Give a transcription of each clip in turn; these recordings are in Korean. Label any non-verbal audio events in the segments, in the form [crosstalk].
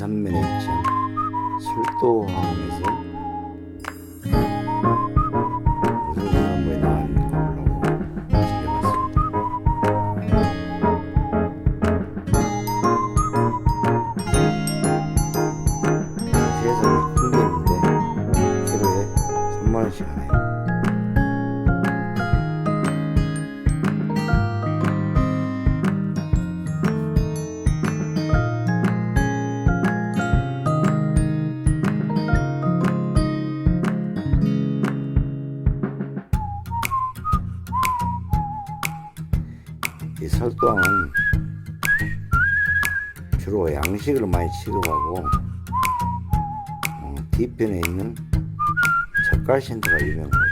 남산면에 위치한 설도항에서 설도항은 주로 양식을 많이 취급하고 어, 뒤편에 있는 젓갈센터가 유명한 곳입니다.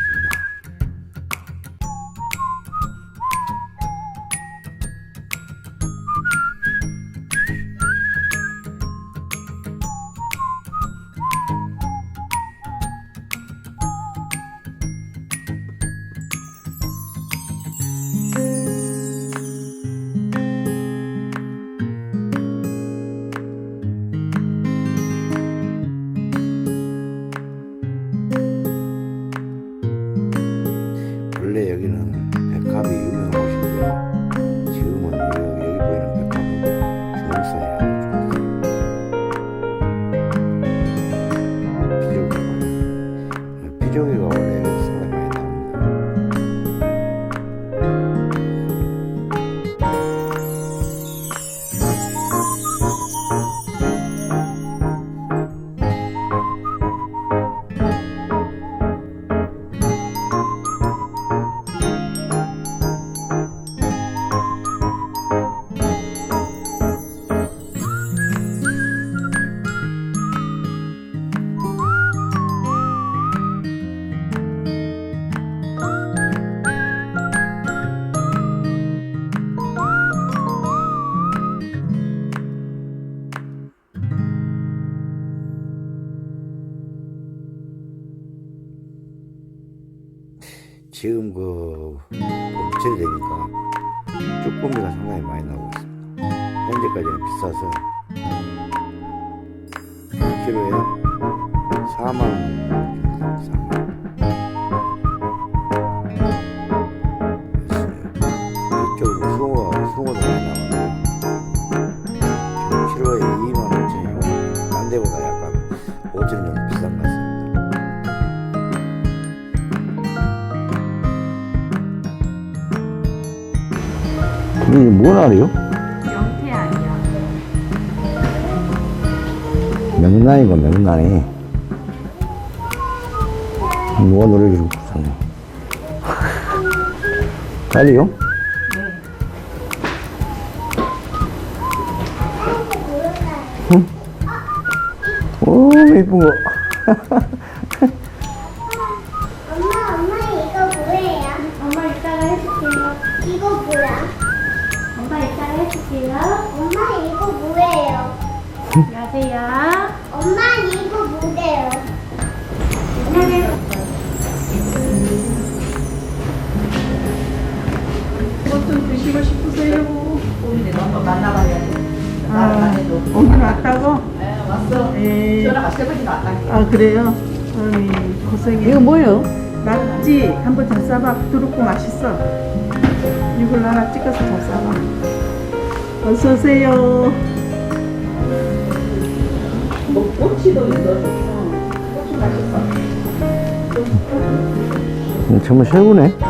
上下が 지금 그 봄철이 되니까 쭈꾸미가 상당히 많이 나오고 있습니다. 현재까지는 비싸서 키로에 이게 뭔 알이요? 영태 아니야. 명란이고 명란이 누가 노래를 주고 부르네 딸이요? 네. 오 예쁜 거 [laughs] 안녕하세요. 엄마 이거 뭐예요? 이것 좀 드시고 싶으세요? 우리 너무 만나봐야 돼. 나를 안 해도. 오늘 왔다고? 네, 왔어. 예. 전화가 세 번이나 왔다니까. 아 그래요? 어이 고생해 이거 뭐예요? 낙지 한번 잘 싸봐 부드럽고 맛있어 이걸 하나 찍어서 잘 싸봐 어서 오세요 뭐 꼬치도 있어. 어, 꼬치 맛있어. 음, 정말 최고네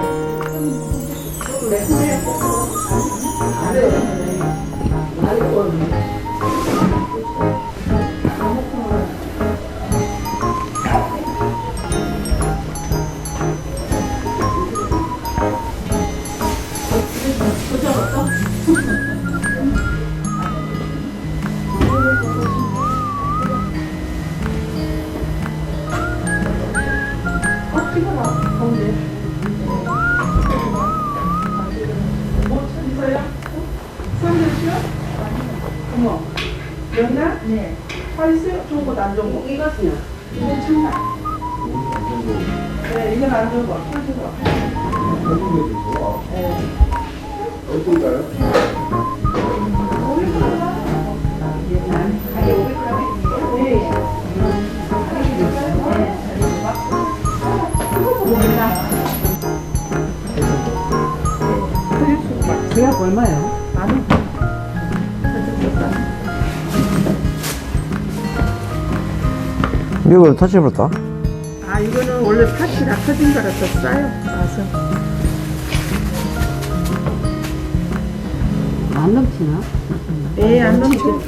있어요. 좋은 거, 안 좋은 거. 이것은요. 이건 참나. 네, 이건 안 좋은 거. 어떤가요? 500g. 가게 500g. 그약 얼마예요? 만 이거 터치해볼까? 아 이거는 원래 팥이 다 커진 거라 더 싸요. 와서. 안 넘치나? 예, 안 넘쳐.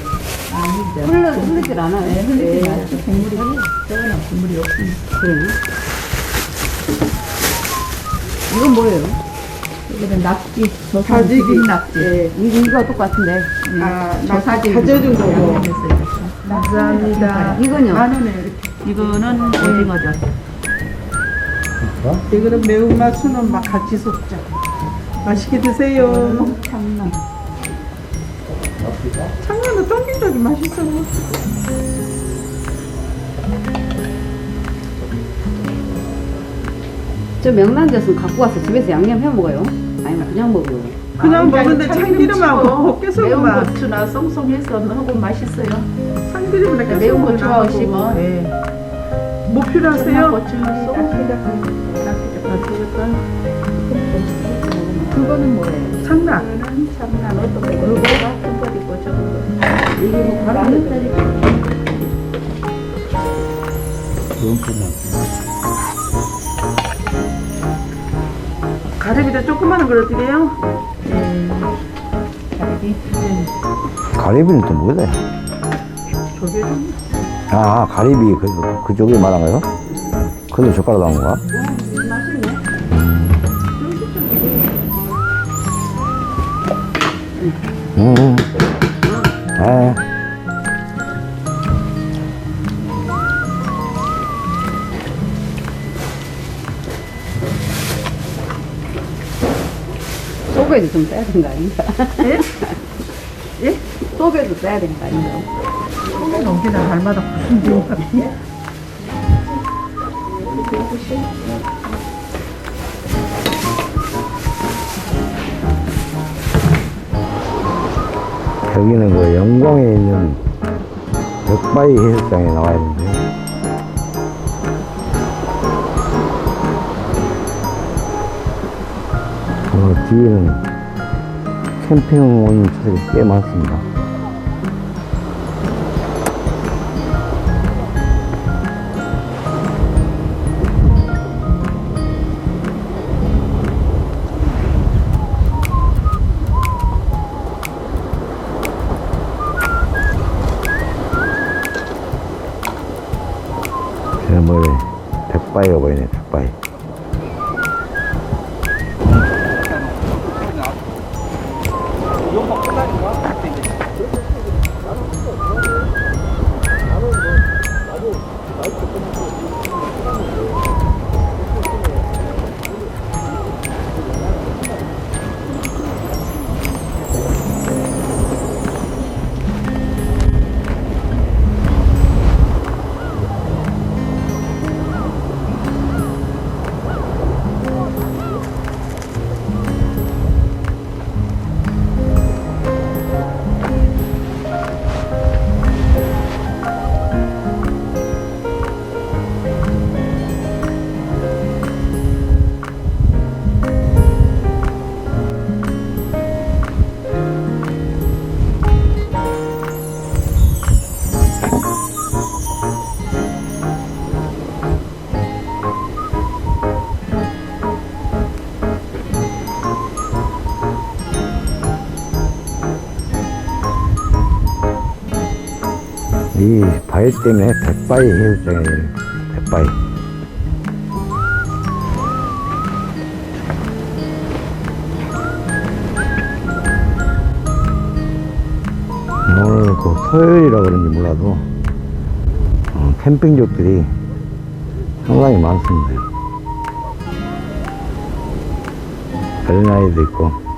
흘러, 흘리질 않아요. 네, 흘리질 않아요. 국물이 국물이 없습니다. 그래요? 이건 뭐예요? 이거는 낙지, 다지기 낙지. 예. 이, 이거 똑같은데. 아, 저낙 사진. 다져준 거고. 감사합니다. 이건요? 만 원에 이렇게. 이거는 오징어죠. 이거는 매운맛, 순한맛 같이 섞자. 맛있게 드세요. 참나. 창문은 똥기적이 맛있어. 저 명란젓은 갖고 와서 집에서 양념 해 먹어요? 아니면 그냥 먹어요? 그냥 아, 먹는데 참기름하고 매운 헛개소금만 고추나 송송해서 하고 맛있어요. 참기름이나 매운 깨소금만 거 좋아하시면 하고. 예. 뭐 필요하세요? 고추 그거는 뭐예요? 장난. 그거는 참나 어떤 거 그거 같은 거 있고 저거 이게 뭐 바로 몇달이 가래비다 조그마한 걸 드려요? 가리비는 또 뭐다? 저게 좀 아, 가리비 그, 그쪽에 말한 거요? 그도 젓가락 나온 거야? 음. 음. 아, 소배도 좀 빼야 되는 거 아닌가? 소배도 빼야 되는 거 아닌가? 소금 넘기나 날마다 무슨 뭐 여기는 그 영광에 있는 벽바위 해수장에 나와 있는데 그 뒤에는 캠핑 온 차들이 꽤 많습니다. 뭐 백바위가 보이네 백바위 이 바위 때문에 백바위 해수장에 백바위. 오늘 그 토요일이라 그런지 몰라도 어, 캠핑족들이 상당히 많습니다. 어린아이도 있고